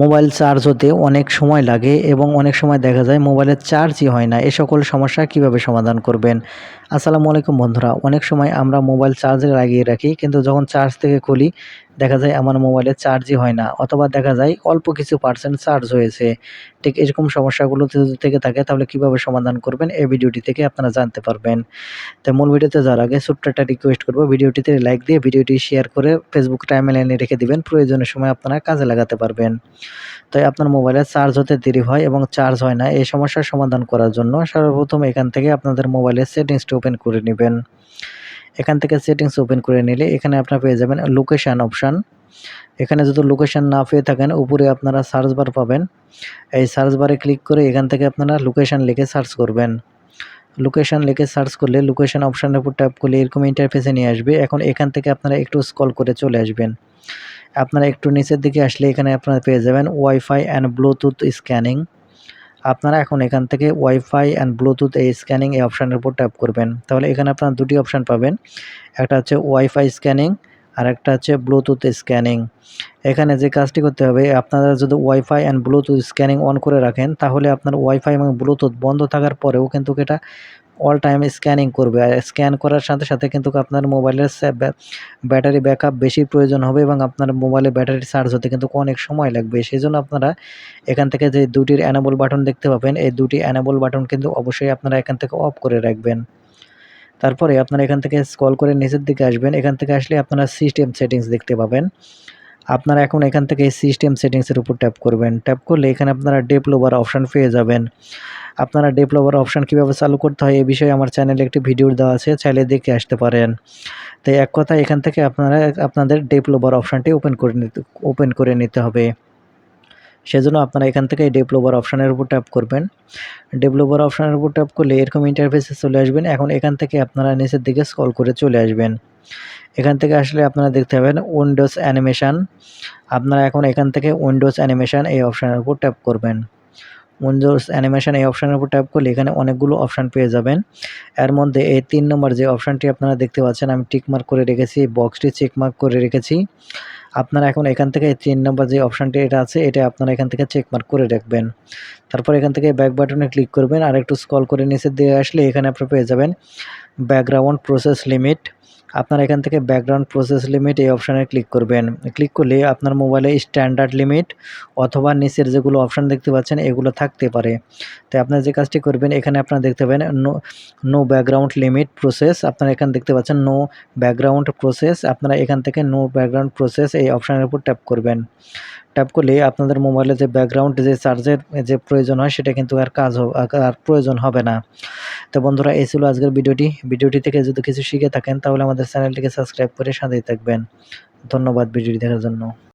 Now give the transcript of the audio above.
Mobile charge হতে অনেক সময় লাগে এবং অনেক সময় দেখা যায় মোবাইলের চার্জই হয় না। এ সকল সমস্যা কীভাবে সমাধান করবেন? আসসালামু আলাইকুম বন্ধুরা। অনেক সময় আমরা মোবাইল চার্জে লাগিয়ে রাখি, কিন্তু যখন চার্জ থেকে খুলি, দেখা যায় আমার মোবাইলে চার্জই হয় না। অথবা দেখা যায় অল্প কিছু পার্সেন্ট চার্জ হয়েছে। ঠিক এরকম সমস্যাগুলো যদি থেকে থাকে, তাহলে কীভাবে সমাধান করবেন? এই ভিডিওটি থেকে আপনারা জানতে পারবেন। তো মূল ভিডিওতে যাওয়ার আগে ছোট্ট একটা রিকোয়েস্ট করব। ভিডিওটিতে লাইক দিয়ে ভিডিওটি শেয়ার করে ফেসবুক টাইমলাইনে রেখে দিবেন। প্রয়োজনের সময় আপনারা কাজে লাগাতে পারবেন। তাই আপনার মোবাইলে চার্জ হতে দেরি হয় এবং চার্জ হয় না। এই সমস্যার সমাধান করার জন্য সর্বপ্রথম এখান থেকে আপনাদের মোবাইলের সেটিংসটি ওপেন করে নেবেন। এখান থেকে সেটিংস ওপেন করে নিলে এখানে আপনারা পেয়ে যাবেন লোকেশান অপশান। এখানে যদি লোকেশান না পেয়ে থাকেন, উপরে আপনারা সার্চ বার পাবেন। এই সার্চ বারে ক্লিক করে এখান থেকে আপনারা লোকেশান লিখে সার্চ করবেন। লোকেশান লিখে সার্চ করলে লোকেশান অপশানের উপর ট্যাপ করলে এরকম ইন্টারফেসে নিয়ে আসবে। এখন এখান থেকে আপনারা একটু স্কল করে চলে আসবেন। আপনারা একটু নিচের দিকে আসলে এখানে আপনারা পেয়ে যাবেন ওয়াইফাই অ্যান্ড ব্লুটুথ স্ক্যানিং আপনারা এখন এখান থেকে ওয়াইফাই অ্যান্ড ব্লুটুথ এই স্ক্যানিং এই অপশানের উপর ট্যাপ করবেন। তাহলে এখানে আপনারা দুটি অপশান পাবেন। একটা হচ্ছে ওয়াইফাই স্ক্যানিং আর একটা হচ্ছে ব্লুটুথ স্ক্যানিং এখানে যে কাজটি করতে হবে, আপনারা যদি wifi and Bluetooth scanning on করে রাখেন, তাহলে আপনার ওয়াইফাই এবং ব্লুটুথ বন্ধ থাকার পরেও কিন্তু এটা অল টাইম স্ক্যানিং করবে। আর স্ক্যান করার সাথে সাথে কিন্তু আপনার মোবাইলের ব্যাটারি ব্যাকআপ বেশি প্রয়োজন হবে এবং আপনার মোবাইলে ব্যাটারি চার্জ হতে কিন্তু অনেক সময় লাগবে। সেই জন্য আপনারা এখান থেকে যে দুটির অ্যানাবল বাটন দেখতে পাবেন, এই দুটি অ্যানাবল বাটন কিন্তু অবশ্যই আপনারা এখান থেকে অফ করে রাখবেন। তারপরে আপনারা এখান থেকে স্কল করে নিচের দিকে আসবেন। এখান থেকে আসলে আপনারা সিস্টেম সেটিংস দেখতে পাবেন। আপনারা এখন এখান থেকে সিস্টেম সেটিংসের উপর ট্যাপ করবেন। ট্যাপ করলে এখানে আপনারা ডেভেলপার অপশান পেয়ে যাবেন। আপনারা ডেভেলপার অপশান কীভাবে চালু করতে হয়, এ বিষয়ে আমার চ্যানেলে একটি ভিডিও দেওয়া আছে, চাইলে দেখে আসতে পারেন। তাই এক কথা এখান থেকে আপনারা, আপনাদের ডেভেলপার অপশানটি ওপেন করে নিতে ওপেন করে নিতে হবে। সেজন্য আপনারা এখান থেকে ডেভেলপার অপশানের উপর ট্যাপ করবেন। ডেভেলপার অপশানের উপর ট্যাপ করলে এরকম ইন্টারফেসে চলে আসবেন। এখন এখান থেকে আপনারা নিচের দিকে স্কল করে চলে আসবেন। এখান থেকে আসলে আপনারা দেখতে পাবেন উইন্ডোজ অ্যানিমেশান আপনারা এখন এখান থেকে উইন্ডোজ অ্যানিমেশান এই অপশানের উপর ট্যাপ করবেন। উইন্ডোজ অ্যানিমেশন এই অপশানের উপর ট্যাপ করলে এখানে অনেকগুলো অপশান পেয়ে যাবেন। এর মধ্যে এই তিন নম্বর যে অপশানটি আপনারা দেখতে পাচ্ছেন, আমি টিকমার্ক করে রেখেছি বক্সটি চেকমার্ক করে রেখেছি। আপনারা এখন এখান থেকে তিন নম্বর যে অপশানটি এটা আছে, এটা আপনারা এখান থেকে চেকমার্ক করে রাখবেন। তারপর এখান থেকে ব্যাক বাটনে ক্লিক করবেন আর একটু স্কল করে নিচের দিয়ে আসলে এখানে আপনারা পেয়ে যাবেন ব্যাকগ্রাউন্ড প্রসেস লিমিট আপনার এখান থেকে ব্যাকগ্রাউন্ড প্রসেস লিমিট এই অপশানে ক্লিক করবেন। ক্লিক করলে আপনার মোবাইলে স্ট্যান্ডার্ড লিমিট অথবা নিচের যেগুলো অপশান দেখতে পাচ্ছেন, এগুলো থাকতে পারে। তাই আপনার যে কাজটি করবেন, এখানে আপনারা দেখতে পাবেন no no background limit process আপনারা এখানে দেখতে পাচ্ছেন নো ব্যাকগ্রাউন্ড প্রসেস আপনারা এখান থেকে নো ব্যাকগ্রাউন্ড প্রসেস এই অপশানের উপর ট্যাপ করবেন। ট্যাপ করলে আপনাদের মোবাইলে যে ব্যাকগ্রাউন্ড যে চার্জের যে প্রয়োজন হয়, সেটা কিন্তু আর কাজ আর প্রয়োজন হবে না। তো বন্ধুরা, এই ছিল আজকের ভিডিওটি। ভিডিওটি থেকে যদি কিছু শিখে থাকেন, তাহলে আমাদের চ্যানেলটিকে সাবস্ক্রাইব করে সাথেই থাকবেন। ধন্যবাদ ভিডিওটি দেখার জন্য।